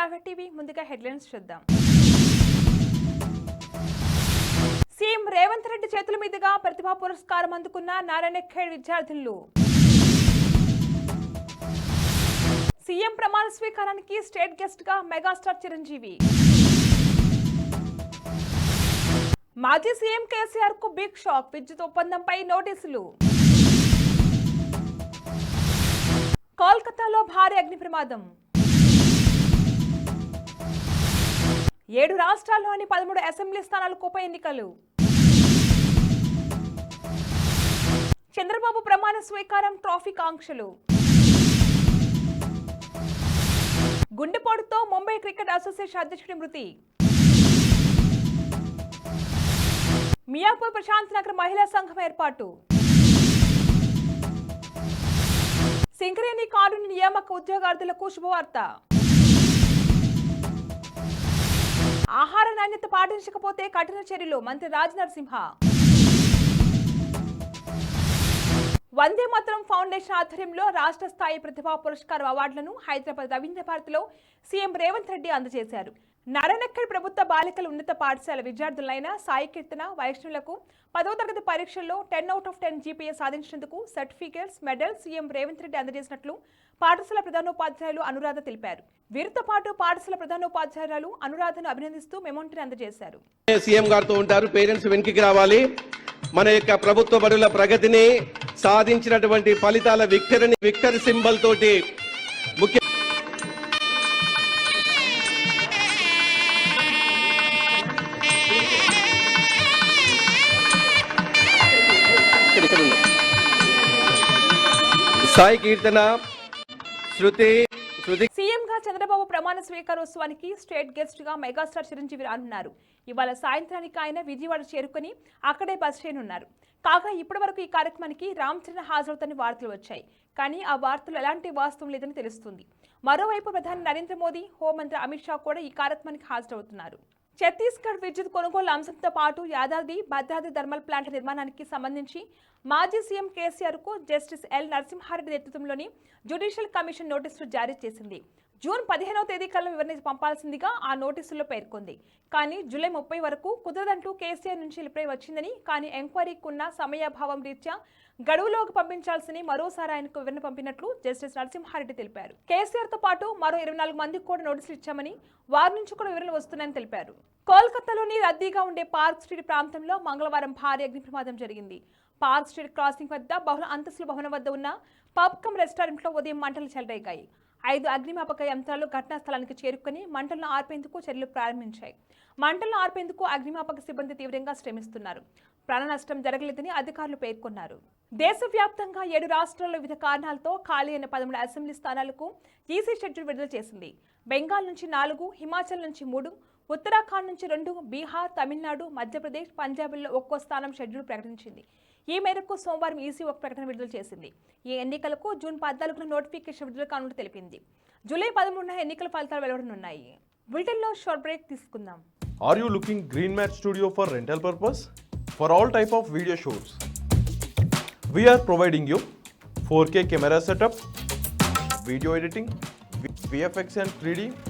Traffic TV ముందుగా headlines చూద్దాం. CM Revanth Reddy చేతుల మీదుగా ప్రతిభా పురస్కారం అందుకున్న నారాయణఖేడ్ విద్యార్థులు. సీఎం ప్రమాణ స్వీకారానికి స్టేట్ గెస్ట్గా మెగాస్టార్ చిరంజీవి. మాజీ సీఎం కేసీఆర్కు బిగ్ షాక్ విద్యుత్ ఒప్పందంపై నోటీసులు. కోల్కతాలో భారీ అగ్ని ప్రమాదం ఏడు రాష్ట్రాల్లోని పదమూడు అసెంబ్లీ స్థానాలకు ఉప ఎన్నికలు. చంద్రబాబు ప్రమాణ స్వీకారం ట్రాఫిక్ ఆంక్షలు. గుండెపోటుతో ముంబై క్రికెట్ అసోసియేషన్ అధ్యక్షుడి మృతి. మియాపూర్ ప్రశాంత్ నగర్ మహిళా సంఘం ఏర్పాటు. సింగరేణి కారుని నియామక ఉద్యోగార్థులకు శుభవార్త. నాణ్యత పాటించకపోతే కఠిన చర్యలు మంత్రి రాజ్ నరసింహ వందే మాతరం ఫౌండేషన్ ఆధ్వర్యంలో రాష్ట్ర స్థాయి ప్రతిభా పురస్కారం అవార్డులను హైదరాబాద్ రవీంద్ర భారతిలో సీఎం రేవంత్ రెడ్డి అందజేశారు. నారాయణక్కడి ప్రభుత్వ బాలికల ఉన్నత పాఠశాల విద్యార్థులైన సాయి కీర్తన వైష్ణవులకు పదవ తరగతి పరీక్షల్లో ten out of ten GPA సాధించినందుకు certificates medal CM Revanth Reddy అందజేసినట్లు పాఠశాల ప్రధానోపాధ్యాయులు అనురాధ తెలిపారు. వీరితో పాటు పాఠశాల ప్రధానోపాధ్యాయురాలు అనురాధను అభినందిస్తూ మెమోంటరీ అందజేశారు. సీఎం గారితో ఉంటారు పేరెంట్స్ వెనక్కి రావాలి. మన యొక్క ప్రభుత్వ బడుల ప్రగతిని సాధించినటువంటి ఫలితాల విక్టరీ విక్టరీ సింబల్ తోటి ముఖ్య సాయి కీర్తన శృతి సీఎం గా చంద్రబాబు ప్రమాణ స్వీకారోత్సవానికి స్టేట్ గెస్ట్గా మెగాస్టార్ చిరంజీవి రానున్నారు. ఇవాళ సాయంత్రానికి ఆయన విజయవాడ చేరుకుని అక్కడే బస్ చేయనున్నారు. కాగా ఇప్పటి వరకు ఈ కార్యక్రమానికి రామ్ చరణ్ హాజరవుతని వార్తలు వచ్చాయి. కానీ ఆ వార్తలు ఎలాంటి వాస్తవం లేదని తెలుస్తుంది. మరోవైపు ప్రధాని నరేంద్ర మోదీ హోంమంత్రి అమిత్ షా కూడా ఈ కార్యక్రమానికి హాజరవుతున్నారు. ఛత్తీస్గఢ్ విద్యుత్ కొనుగోలు అంశంతో పాటు యాదాద్రి భద్రాద్రి థర్మల్ ప్లాంట్ నిర్మాణానికి సంబంధించి మాజీ సీఎం కేసీఆర్కు జస్టిస్ ఎల్ నరసింహారెడ్డి నేతృత్వంలోని జ్యుడిషియల్ కమిషన్ నోటీసులు జారీ చేసింది. జూన్ పదిహేనవ తేదీ కల్లా వివరణ పంపాల్సిందిగా ఆ నోటీసుల్లో పేర్కొంది. కానీ జూలై ముప్పై వరకు కుదరదంటూ కేసీఆర్ నుంచి రిప్లై వచ్చిందని కానీ ఎంక్వైరీకి ఉన్న సమయాభావం రీత్యా గడువులోకి పంపించాల్సిన మరోసారి ఆయనకు వివరణ పంపినట్లు జస్టిస్ నరసింహారెడ్డి తెలిపారు. కేసీఆర్తో పాటు మరో ఇరవై నాలుగు మందికి కూడా నోటీసులు ఇచ్చామని వారి నుంచి కూడా వివరణ వస్తున్నాయని తెలిపారు. కోల్కతాలోని రద్దీగా ఉండే పార్క్ స్ట్రీట్ ప్రాంతంలో మంగళవారం భారీ అగ్ని ప్రమాదం జరిగింది. పార్క్ స్ట్రీట్ క్రాసింగ్ వద్ద బహుళ అంతస్తుల భవనం వద్ద ఉన్న పాప్కమ్ రెస్టారెంట్లో ఉదయం మంటలు చెలరేగాయి. ఐదు అగ్నిమాపక యంత్రాలు ఘటనా స్థలానికి చేరుకుని మంటలను ఆర్పేందుకు చర్యలు ప్రారంభించాయి. మంటలను ఆర్పేందుకు అగ్నిమాపక సిబ్బంది తీవ్రంగా శ్రమిస్తున్నారు. ప్రాణ నష్టం జరగలేదని అధికారులు పేర్కొన్నారు. దేశవ్యాప్తంగా ఏడు రాష్ట్రాల్లో వివిధ కారణాలతో ఖాళీ అయిన పదమూడు అసెంబ్లీ స్థానాలకు ఈసీ షెడ్యూల్ విడుదల చేసింది. బెంగాల్ నుంచి నాలుగు హిమాచల్ నుంచి మూడు ఉత్తరాఖండ్ నుంచి రెండు బీహార్ తమిళనాడు మధ్యప్రదేశ్ పంజాబ్లో ఒక్కో స్థానం షెడ్యూల్ ప్రకటించింది. ఈ మేరకు సోమవారం ఈసీ ఒక ప్రకటన విడుదల చేసింది. ఈ ఎన్నికలకు జూన్ పద్నాలుగున నోటిఫికేషన్ విడుదల కానున్నట్టు తెలిపింది. జూలై పదమూడున ఎన్నికల ఫలితాలు వెలువడనున్నాయి. బులెటిన్లో షార్ట్ బ్రేక్ తీసుకుందాం. Are you looking looking Green Mat Studio for rental purpose? For all type of video shoots. We are providing you 4K camera setup, video editing, V- three and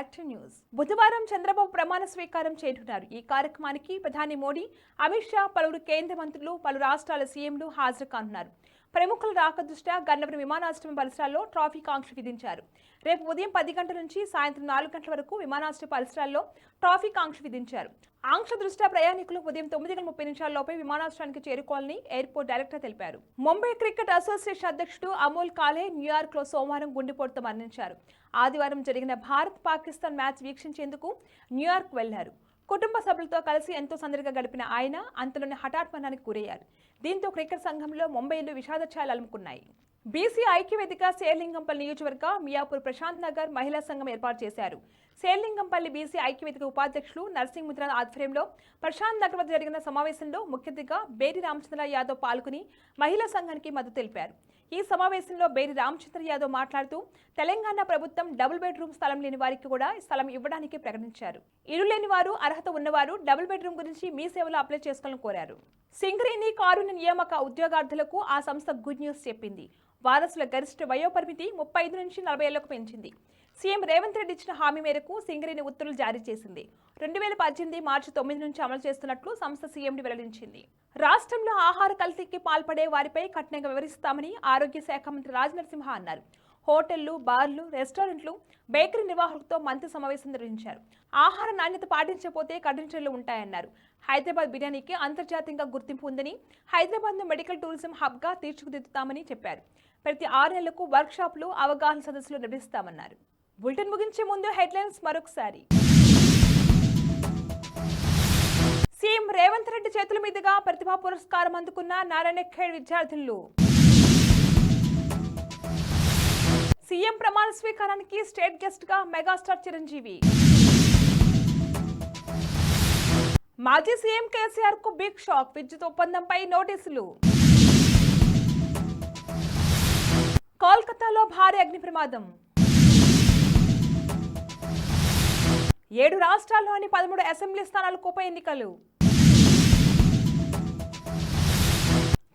Back to news. బుధవారం చంద్రబాబు ప్రమాణ స్వీకారం చేయనున్నారు ఈ కార్యక్రమానికి ప్రధాని మోడీ అమిత్ షా పలువురు కేంద్ర మంత్రులు పలు రాష్ట్రాల సీఎంలు హాజరు కానున్నారు. ప్రముఖుల రాక దృష్ట్యా గన్నవరం విమానాశ్రయం పరిసరాల్లో ట్రాఫిక్ ఆంక్షలు విధించారు. రేపు ఉదయం పది గంటల నుంచి సాయంత్రం నాలుగు గంటల వరకు విమానాశ్రయ పరిసరాల్లో ట్రాఫిక్ ఆంక్ష విధించారు. ఆంక్ష దృష్ట్యా ప్రయాణికులు ఉదయం తొమ్మిది గంటల ముప్పై నిమిషాల్లోపే విమానాశ్రయానికి చేరుకోవాలని ఎయిర్పోర్ట్ డైరెక్టర్ తెలిపారు. ముంబై క్రికెట్ అసోసియేషన్ అధ్యక్షుడు అమోల్ కాలే న్యూయార్క్లో సోమవారం గుండెపోటుతో మరణించారు. ఆదివారం జరిగిన భారత్ పాకిస్తాన్ మ్యాచ్ వీక్షించేందుకు న్యూయార్క్ వెళ్ళారు. కుటుంబ సభ్యులతో కలిసి ఎంతో సందడిగా గడిపిన ఆయన అంతలోనే హఠాత్ మరణానికి గురయ్యారు. దీంతో క్రికెట్ సంఘంలో ముంబైలో విషాద ఛాయలు అలుముకున్నాయి. బీసీ ఐక్యవేదిక శేర్లింగంపల్లి నియోజకవర్గ మియాపూర్ ప్రశాంత్ నగర్ మహిళా సంఘం ఏర్పాటు చేశారు. శేర్లింగంపల్లి బీసీ ఐక్యవేదిక ఉపాధ్యక్షులు నర్సింగ్ ముద్ర ఆధ్వర్యంలో ప్రశాంత్ నగర్ వద్ద జరిగిన సమావేశంలో ముఖ్య అతిథిగా బేరి రామచంద్ర యాదవ్ పాల్గొని మహిళా సంఘానికి మద్దతు తెలిపారు. ఈ సమావేశంలో బేరి రామచంద్ర యాదవ్ మాట్లాడుతూ తెలంగాణ ప్రభుత్వం డబుల్ బెడ్రూమ్ స్థలం లేని వారికి కూడా స్థలం ఇవ్వడానికి ప్రకటించారు. ఇల్లు లేని వారు అర్హత ఉన్నవారు డబుల్ బెడ్రూమ్ గురించి మీ సేవలో అప్లై చేసుకోవాలని కోరారు. సింగరేణి కారుణ్య నియామక ఉద్యోగార్థులకు ఆ సంస్థ గుడ్ న్యూస్ చెప్పింది. వారసుల గరిష్ట వయోపరిమితి ముప్పై ఐదు నుంచి నలభై ఏళ్ళకు పెంచింది. సీఎం రేవంత్ రెడ్డి ఇచ్చిన హామీ మేరకు సింగరేణి ఉత్తర్వులు జారీ చేసింది. రెండు వేల పద్దెనిమిది మార్చి తొమ్మిది నుంచి అమలు చేస్తున్నట్లు సంస్థ సీఎండి వెల్లడించింది. రాష్ట్రంలో ఆహార కల్తీకి పాల్పడే వారిపై కఠినంగా వివరిస్తామని ఆరోగ్య శాఖ మంత్రి రాజనరసింహ అన్నారు. హోటళ్ళు బార్లు రెస్టారెంట్లు బేకరీ నిర్వాహకులతో మంత్రి సమావేశం నిర్వహించారు. ఆహార నాణ్యత పాటించకపోతే కఠిన చర్యలు ఉంటాయన్నారు. హైదరాబాద్ బిర్యానీకి అంతర్జాతీయంగా గుర్తింపు ఉందని హైదరాబాద్ను మెడికల్ టూరిజం హబ్గా తీర్చిదిద్దుతామని చెప్పారు. ప్రతి ఆరు నెలలకు వర్క్షాప్లు అవగాహన సదస్సులు నిర్వహిస్తామన్నారు. బులెటిన్ ముగించే ముందు హెడ్లైన్స్ మరొకసారి. సీఎం రేవంత్ రెడ్డి చేతుల మీదుగా ప్రతిభా పురస్కారం అందుకున్న నారాయణఖేడ్ విద్యార్థులు. సీఎం ప్రమాణ స్వీకారానికి స్టేట్ గెస్ట్గా మెగాస్టార్ చిరంజీవి. మాజీ సీఎం కేసీఆర్కు బిగ్ షాక్ విద్యుత్ ఒప్పందంపై నోటీసులు. కోల్కతాలో భారీ అగ్ని ప్రమాదం ఏడు రాష్ట్రాల్లోని పదమూడు అసెంబ్లీ స్థానాలకు ఉప ఎన్నికలు.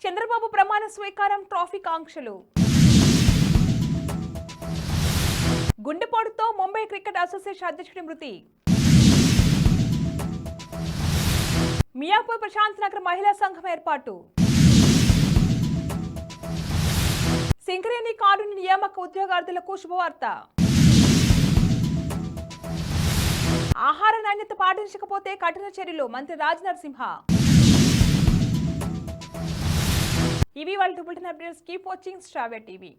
చంద్రబాబు ప్రమాణ స్వీకారం ట్రాఫీ కాంక్షలు గుండెపోటుతో ముంబై క్రికెట్ అసోసియేషన్ అధ్యక్షుడి మృతి. మియాపూర్ ప్రశాంత్ నగర్ మహిళా సంఘం ఏర్పాటు. సింగరేణి కారుని నియామక ఉద్యోగార్థులకు శుభవార్త. ఆహార నాణ్యత పాటించకపోతే కఠిన చర్యలు మంత్రి రాజ్ నరసింహ ఇవి వాళ్ళ బులెటిన్ అప్డేట్స్ కీప్ వాచింగ్ స్ట్రావే టీవీ.